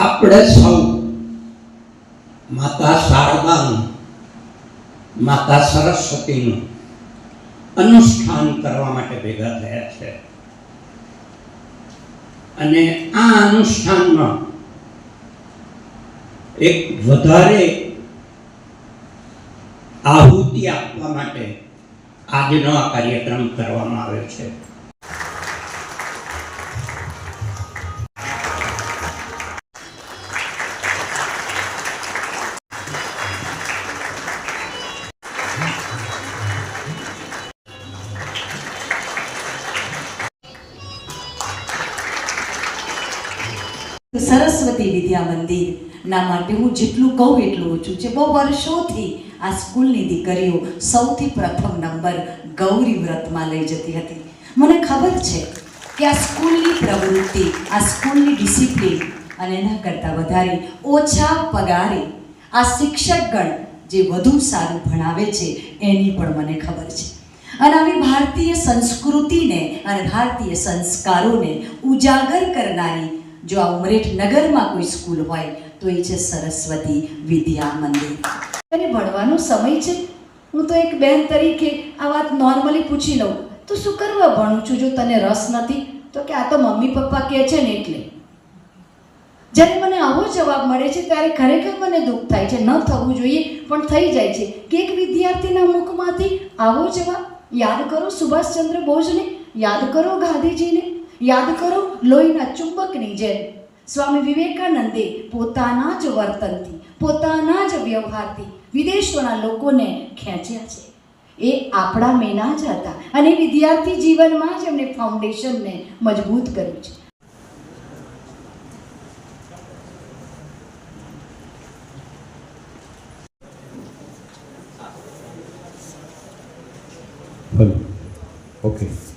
આપણે સૌ માતા શારદાનું, માતા સરસ્વતીનું અનુષ્ઠાન કરવા માટે ભેગા થયા છે. અને આ અનુષ્ઠાનમાં એક વધારે આહુતિ આપવા માટે આજનો આ કાર્યક્રમ કરવામાં આવ્યો છે. સરસ્વતી વિદ્યા મંદિર. ના માટે હું જેટલું કહું એટલું ઓછું છે. બહુ વર્ષોથી આ સ્કૂલની દીકરીઓ સૌથી પ્રથમ નંબર ગૌરી વ્રતમાં લઈ જતી હતી. મને ખબર છે કે આ સ્કૂલની પ્રવૃત્તિ, આ સ્કૂલની ડિસિપ્લિન અને એના કરતાં વધારે ઓછા પગારે આ શિક્ષકગણ જે વધુ સારું ભણાવે છે એની પણ મને ખબર છે. અને આવી ભારતીય સંસ્કૃતિને અને ભારતીય સંસ્કારોને ઉજાગર કરનારી જો આ ઉમરેઠ નગરમાં કોઈ સ્કૂલ હોય, તો એ છે સરસ્વતી વિદ્યા મંદિર અને ભણવાનો સમય છે? હું તો એક બેન તરીકે આ વાત નોર્મલી પૂછી લઉં. તો શું કરવા ભણું છું જો તને રસ નથી? તો કે આ તો મમ્મી પપ્પા કહે છે ને એટલે. જ્યારે મને આવો જવાબ મળે છે, ત્યારે ખરેખર મને દુઃખ થાય છે. ન થવું જોઈએ, પણ થઈ જાય છે. કે એક વિદ્યાર્થીના મુખમાંથી આવો જવાબ? યાદ કરો સુભાષચંદ્ર બોઝને. યાદ કરો ગાંધીજીને. યાદ કરો લોહીના ચુંબકની જેમ. સ્વામી વિવેકાનંદે પોતાના જ વર્તનથી, પોતાના જ વ્યવહારથી વિદેશોના લોકોને ખેંચ્યા છે. એ આપણા મેના જ હતા અને વિદ્યાર્થી જીવનમાં જ એમને ફાઉન્ડેશનને મજબૂત કર્યું છે. ઓકે